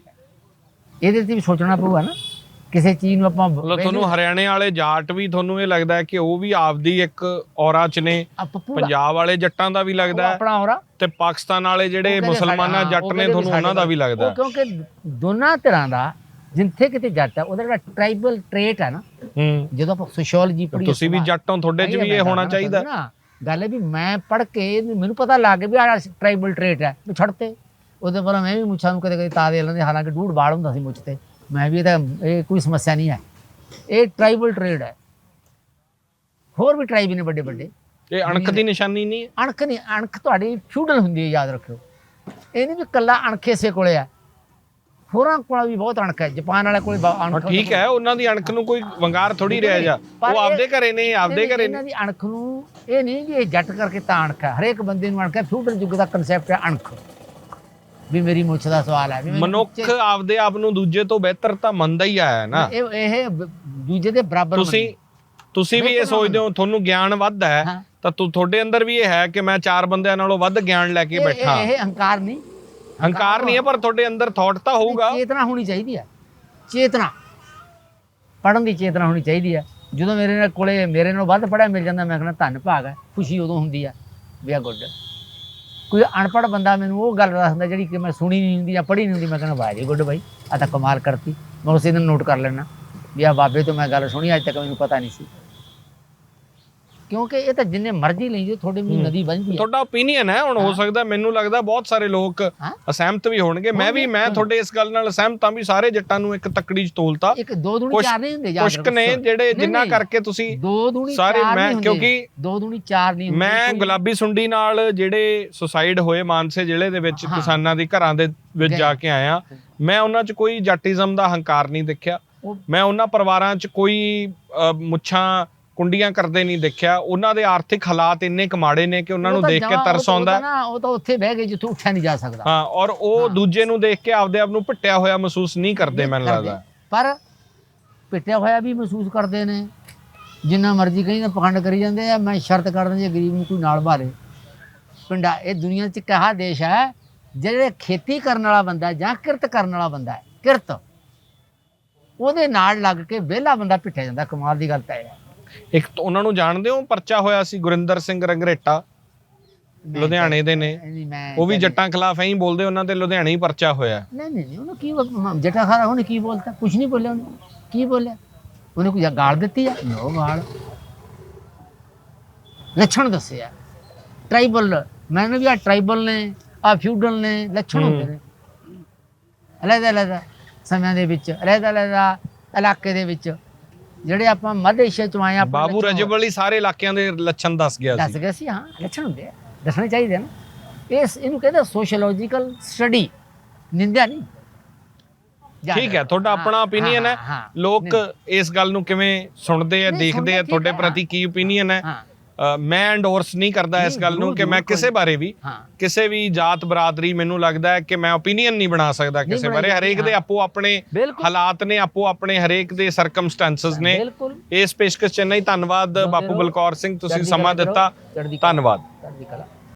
ਇਹਦੇ ਤੇ ਵੀ ਸੋਚਣਾ ਪਊਗਾ ਨਾ ਕਿਸੇ ਚੀਜ਼ ਨੂੰ ਆਪਾਂ ਮਤਲਬ ਤੁਹਾਨੂੰ ਹਰਿਆਣੇ ਵਾਲੇ ਜਾਟ ਵੀ ਤੁਹਾਨੂੰ ਇਹ ਲੱਗਦਾ ਹੈ ਕਿ ਉਹ ਵੀ ਆਪਦੀ ਇੱਕ ਔਰਾ 'ਚ ਨੇ ਪੰਜਾਬ ਵਾਲੇ ਜੱਟਾਂ ਦਾ ਵੀ ਲੱਗਦਾ ਹੈ ਆਪਣਾ ਰਹਾ ਤੇ ਪਾਕਿਸਤਾਨ ਵਾਲੇ ਜਿਹੜੇ ਮੁਸਲਮਾਨਾਂ ਜੱਟ ਨੇ ਤੁਹਾਨੂੰ ਉਹਨਾਂ ਦਾ ਵੀ ਲੱਗਦਾ ਹੈ। ਕਿਉਂਕਿ ਦੋਨਾਂ ਤਰ੍ਹਾਂ ਦਾ ਜਿੱਥੇ ਕਿਤੇ ਜੱਟ ਹੈ ਉਹਦਾ ਜਿਹੜਾ ਟ੍ਰਾਈਬਲ ਟ੍ਰੇਟ ਹੈ ਨਾ ਹੂੰ। ਜਦੋਂ ਆਪਾਂ ਸੋਸ਼ੀਓਲੋਜੀ ਪੜ੍ਹੀ ਤੁਸੀਂ ਵੀ ਜੱਟ ਹੋ ਤੁਹਾਡੇ 'ਚ ਵੀ ਇਹ ਹੋਣਾ ਚਾਹੀਦਾ। ਨਾ ਗੱਲ ਹੈ ਵੀ ਮੈਂ ਪੜ੍ਹ ਕੇ ਮੈਨੂੰ ਪਤਾ ਲੱਗ ਗਿਆ ਵੀ ਆਹ ਟ੍ਰਾਈਬਲ ਟ੍ਰੇਟ ਹੈ ਮੈਂ ਛੱਡਤੇ। ਉਹਦੇ ਪਰ ਮੈਂ ਵੀ ਮੁੱਛਾਂ ਨੂੰ ਕਦੇ ਕਦੇ ਤਾ ਦੇ ਲੈਂਦੇ ਹਾਲਾਂਕਿ ਡੂੜ ਬਾਲ ਹੁੰਦਾ ਸੀ ਮੁੱਛ ਤੇ। ਮੈਂ ਵੀ ਇਹਦਾ ਇਹ ਕੋਈ ਸਮੱਸਿਆ ਨਹੀਂ ਹੈ। ਇਹ ਟ੍ਰਾਈਬਲ ਟ੍ਰੇਡ ਹੈ। ਹੋਰ ਵੀ ਟ੍ਰਾਈਬ ਨੇ ਵੱਡੇ ਵੱਡੇ। ਇਹ ਅਣਖ ਦੀ ਨਿਸ਼ਾਨੀ ਨਹੀਂ ਹੈ? ਅਣਖ ਨਹੀਂ ਅਣਖ ਤੁਹਾਡੀ ਫਿਊਡਲ ਹੁੰਦੀ ਹੈ ਯਾਦ ਰੱਖਿਓ। ਇਹ ਨਹੀਂ ਵੀ ਕੱਲਾ ਅਣਖ ਇਸੇ ਕੋਲੇ ਆ ਹੋਰਾਂ ਕੋਲ ਵੀ ਬਹੁਤ ਅਣਖ ਹੈ ਜਾਪਾਨ ਵਾਲੇ ਕੋਲ ਹਾਂ, ਅਣਖ ਠੀਕ ਹੈ ਉਹਨਾਂ ਦੀ ਅਣਖ ਨੂੰ ਕੋਈ ਵੰਗਾਰ ਥੋੜੀ ਰਿਹਾ ਜਾ। ਪਰ ਉਹ ਇਹ- ਆਪਦੇ ਘਰੇ ਨੇ ਆਪਦੇ ਘਰੇ ਇਹਨਾਂ ਨੇ ਦੀ ਅਣਖ ਨੂੰ ਇਹ ਨਹੀਂ ਕਿ ਇਹ ਜੱਟ ਕਰਕੇ ਤਾਂ ਅਣਖ ਹੈ। ਹਰੇਕ ਬੰਦੇ ਨੂੰ ਅਣਖ ਹੈ। ਫਿਊਡਲ ਯੁੱਗ ਦਾ ਕਨਸੈਪਟ ਹੈ ਅਣਖ। ਵੀ ਮੇਰੀ ਮੁੱਛ ਦਾ ਸਵਾਲ ਹੈ ਵੀ ਮੈਨੂੰ ਮਨੁੱਖ ਆਪਦੇ ਆਪ ਨੂੰ ਦੂਜੇ ਤੋਂ ਬਿਹਤਰ ਤਾਂ ਮੰਨਦਾ ਹੀ ਆਇਆ ਹੈ ਨਾ। ਇਹ ਇਹ ਬ- ਦੂਜੇ ਦੇ ਬਰਾਬਰ ਤੁਸੀਂ ਤੁਸੀਂ ਵੀ ਇਹ ਸੋਚਦੇ ਹੋ ਤੁਹਾਨੂੰ ਗਿਆਨ ਵੱਧ ਹੈ ਹਾਂ। ਤਾਂ ਤੁ- ਤੁਹਾਡੇ ਅੰਦਰ ਵੀ ਇਹ ਹੈ ਕਿ ਮੈਂ ਚਾਰ ਬੰਦਿਆਂ ਨਾਲੋਂ ਵੱਧ ਗਿਆਨ ਲੈ ਕੇ ਇਹ- ਬੈਠਾ। ਇਹ ਇਹ ਹੰਕਾਰ ਨਹੀਂ। ਹੰਕਾਰ ਨਹੀਂ ਹੈ ਪਰ ਤੁਹਾਡੇ ਅੰਦਰ ਥਾਟ ਤਾਂ ਹੋਊਗਾ। ਚੇਤਨਾ ਹੋਣੀ ਚਾਹੀਦੀ ਹੈ। ਚੇਤਨਾ। ਪੜਨ ਦੀ ਚੇਤਨਾ ਹੋਣੀ ਚਾਹੀਦੀ ਹੈ। ਜਦੋਂ ਮੇਰੇ ਨਾਲ ਕੋਲੇ ਮੇਰੇ ਨਾਲ ਵੱਧ ਪੜਿਆ ਮਿਲ ਜਾਂਦਾ ਮੈਂ ਕਹਿੰਦਾ ਧੰਨ ਭਾਗ ਹੈ ਖੁਸ਼ੀ ਉਦੋਂ ਹੁੰਦੀ ਹੈ ਵੀ ਆ ਗੁੱਡ। ਕੋਈ ਅਨਪੜ੍ਹ ਬੰਦਾ ਮੈਨੂੰ ਉਹ ਗੱਲ ਦੱਸਦਾ ਜਿਹੜੀ ਕਿ ਮੈਂ ਸੁਣੀ ਨਹੀਂ ਹੁੰਦੀ ਜਾਂ ਪੜ੍ਹੀ ਨਹੀਂ ਹੁੰਦੀ ਮੈਂ ਕਹਿੰਦਾ ਵਾਹ ਜੀ ਗੁੱਡ ਬਾਈ ਆ ਤਾਂ ਕਮਾਲ ਕਰਤੀ। ਮੈਂ ਉਸੇ ਦਿਨ ਨੋਟ ਕਰ ਲੈਣਾ ਵੀ ਆ ਬਾਬੇ ਤੋਂ ਮੈਂ ਗੱਲ ਸੁਣੀ ਅੱਜ ਤੱਕ ਮੈਨੂੰ ਪਤਾ ਨਹੀਂ ਸੀ। ਕਿਉਂਕਿ ਇਹ ਤਾਂ ਜਿੰਨੇ ਮਰਜ਼ੀ ਲਈ ਜੋ ਤੁਹਾਡੇ ਵੀ ਨਦੀ ਵਹਿੰਦੀ ਹੈ ਤੁਹਾਡਾ ਓਪੀਨੀਅਨ ਹੈ ਹੁਣ ਹੋ ਸਕਦਾ ਮੈਨੂੰ ਲੱਗਦਾ ਬਹੁਤ ਸਾਰੇ ਲੋਕ। ਅਸਹਿਮਤ ਵੀ ਹੋਣਗੇ। ਮੈਂ ਵੀ ਮੈਂ ਤੁਹਾਡੇ ਇਸ ਗੱਲ ਨਾਲ ਅਸਹਿਮਤ ਹਾਂ ਵੀ ਸਾਰੇ ਜੱਟਾਂ ਨੂੰ ਇੱਕ ਤੱਕੜੀ 'ਚ ਤੋਲਤਾ। ਇੱਕ ਦੋ ਦੁਣੀ ਚਾਰ ਨਹੀਂ ਹੁੰਦੇ ਯਾਦ ਕੁਛ ਕੁ ਨੇ। ਜਿਹੜੇ ਜਿੰਨਾ। ਕਰਕੇ ਤੁਸੀਂ ਦੋ ਦੁਣੀ ਸਾਰੇ ਚਾਰ ਮੈਂ- ਨਹੀਂ ਹੁੰਦੇ। ਕਿਉਂਕਿ ਦੋ ਦੁਣੀ ਚਾਰ ਨਹੀਂ ਹੁੰਦੇ। ਮੈਂ ਗੁਲਾਬੀ ਸੁੰਡੀ ਨਾਲ ਜਿਹੜੇ ਸੁਸਾਈਡ ਹੋਏ ਮਾਨਸੇ ਜ਼ਿਲ੍ਹੇ ਦੇ ਵਿੱਚ। ਕਿਸਾਨਾਂ ਦੀ ਘਰਾਂ ਦੇ ਵਿੱਚ। ਜਾ ਕੇ ਆਇਆ ਮੈਂ ਉਹਨਾਂ 'ਚ ਕੋਈ ਜੱਟਿਜ਼ਮ ਦਾ ਹੰਕਾਰ ਨਹੀਂ ਦੇਖਿਆ। ਮੈਂ ਉਹਨਾਂ ਪਰਿਵਾਰਾਂ 'ਚ ਕੋਈ ਮੁੱਛਾਂ ਕੁੰਡੀਆਂ ਕਰਦੇ ਨਹੀਂ ਦੇਖਿਆ। ਉਹਨਾਂ ਦੇ ਆਰਥਿਕ ਹਾਲਾਤ ਇੰਨੇ ਕਮਾੜੇ ਨੇ ਕਿ ਉਹਨਾਂ ਉਹ ਨੂੰ ਦੇਖ ਕੇ ਤਰਸ ਆਉਂਦਾ ਉਹ ਤਾਂ ਨਾ ਉਹ ਤਾਂ ਉੱਥੇ ਬਹਿ ਗਏ ਜਿੱਥੋਂ ਉੱਠਿਆ ਨਹੀਂ ਜਾ ਸਕਦਾ। ਹਾਂ ਔਰ ਉਹ ਦੂਜੇ ਨੂੰ ਦੇਖ ਕੇ ਆਪਦੇ ਆਪ ਨੂੰ ਭਟਿਆ ਹੋਇਆ ਮਹਿਸੂਸ ਨਹੀਂ ਕਰਦੇ ਮੈਨੂੰ। ਲੱਗਦਾ। ਪਰ ਪਿੱਟਿਆ ਹੋਇਆ ਵੀ ਮਹਿਸੂਸ ਕਰਦੇ ਨੇ। ਜਿੰਨਾ ਮਰਜ਼ੀ ਕਹੀਂ ਤਾਂ ਪਖੰਡ ਕਰੀ ਜਾਂਦੇ ਆ ਮੈਂ ਸ਼ਰਤ ਕਰ ਦਿੰਦੀ ਗਰੀਬ ਨੂੰ ਕੋਈ ਨਾਲ ਭਾਰੇ ਪਿੰਡਾ ਇਹ ਦੁਨੀਆ 'ਚ ਕਹਾ ਦੇਸ਼ ਹੈ ਜਿਹੜੇ ਖੇਤੀ ਕਰਨ ਵਾਲਾ ਬੰਦਾ ਜਾਂ ਕਿਰਤ ਕਰਨ ਵਾਲਾ ਬੰਦਾ ਹੈ। ਕਿਰਤ। ਉਹਦੇ ਨਾਲ ਲੱਗ ਕੇ ਵਿਹਲਾ ਬੰਦਾ ਪਿੱਟਿਆ ਜਾਂਦਾ ਕਮਾਲ ਦੀ ਗੱਲ ਤਾਂ ਇਹ ਹੈ। ਇੱਕ ਤਾਂ ਉਹਨਾਂ ਨੂੰ ਜਾਣਦੇ ਹੋ? ਪਰਚਾ ਹੋਇਆ ਸੀ ਗੁਰਿੰਦਰ ਸਿੰਘ ਰੰਗਰੇਟਾ। ਲੁਧਿਆਣੇ ਦੇ ਨੇ। ਨਹੀਂ ਮੈਂ ਉਹ ਵੀ ਜੱਟਾਂ ਖਿਲਾਫ ਐਂ ਹੀ ਬੋਲਦੇ ਉਹਨਾਂ ਤੇ ਲੁਧਿਆਣੇ ਹੀ ਪਰਚਾ ਹੋਇਆ। ਨਹੀਂ ਨਹੀਂ ਨਹੀਂ, ਉਹਨੇ ਕੀ ਜਟਾ ਖਾਰਾ ਉਹਨੇ ਕੀ ਬੋਲਤਾ? ਕੁਝ ਨਹੀਂ ਬੋਲਿਆ ਉਹਨੇ। ਕੀ ਬੋਲਿਆ? ਉਹਨੇ ਕੋਈ ਗਾਲ ਦਿੱਤੀ ਆ? ਨੋ ਗਾਲ। ਲੱਛਣ ਦੱਸਿਆ। ਟ੍ਰਾਈਬਲ ਮੈਨੂੰ ਵੀ ਆ ਟ੍ਰਾਈਬਲ ਨੇ ਆ ਫਿਊਡਲ ਨੇ ਲੱਛਣ ਹੁੰਦੇ ਨੇ। ਅਲੱਗ ਅਲੱਗ ਸਮਿਆਂ ਦੇ ਵਿੱਚ ਅਲੱਗ ਅਲੱਗ ਇਲਾਕੇ ਦੇ ਵਿੱਚ। ਜਿਹੜੇ ਆਪਾਂ ਮੱਧ ਏਸ਼ੀਆ ਚ ਆਏ ਆ ਆਪਾਂ ਬਾਬੂ ਰਜਬ ਸਾਰੇ ਇਲਾਕਿਆਂ ਦੇ ਲੱਛਣ ਦੱਸ ਗਿਆ ਦੱਸ ਸੀ। ਗਏ ਸੀ ਹਾਂ ਲੱਛਣ ਹੁੰਦੇ ਆ ਦੱਸਣੇ ਚਾਹੀਦੇ ਨਾ। ਇਸ ਇਹਨੂੰ ਕਹਿੰਦੇ ਸੋਸ਼ੀਓਲੋਜੀਕਲ ਸਟੱਡੀ ਨਿੰਦਿਆ ਨਹੀਂ? ਠੀਕ ਹੈ। ਤੁਹਾਡਾ ਆਪਣਾ ਓਪੀਨੀਅਨ ਹੈ ਲੋਕ ਇਸ ਗੱਲ ਨੂੰ ਕਿਵੇਂ ਸੁਣਦੇ ਆ ਦੇਖਦੇ ਆ ਤੁਹਾਡੇ ਪ੍ਰਤੀ ਕੀ ਓਪੀਨੀਅਨ ਹੈ। ਮੈਂ ਐਂਡੋਰਸ ਨਹੀਂ ਕਰਦਾ ਇਸ ਗੱਲ ਨੂੰ ਕਿ ਮੈਂ ਕਿਸੇ ਬਾਰੇ ਵੀ ਹਾਂ। ਕਿਸੇ ਵੀ ਜਾਤ ਬਰਾਦਰੀ ਮੈਨੂੰ ਲੱਗਦਾ ਹੈ ਕਿ ਮੈਂ ਓਪੀਨੀਅਨ ਨਹੀਂ ਬਣਾ ਸਕਦਾ ਕਿਸੇ ਬਾਰੇ। ਹਰੇਕ ਦੇ ਹਾਂ। ਆਪੋ ਆਪਣੇ ਹਾਲਾਤ ਨੇ ਆਪੋ ਆਪਣੇ ਹਰੇਕ ਦੇ ਸਰਕਮਸਟੈਂਸਸ ਨੇ। ਇਸ ਪੇਸ਼ਕਸ਼ ਚ ਨਹੀਂ ਧੰਨਵਾਦ ਬਾਪੂ। ਬਲਕੌਰ ਸਿੰਘ ਤੁਸੀਂ ਸਮਾਂ ਦਿੱਤਾ। ਧੰਨਵਾਦ।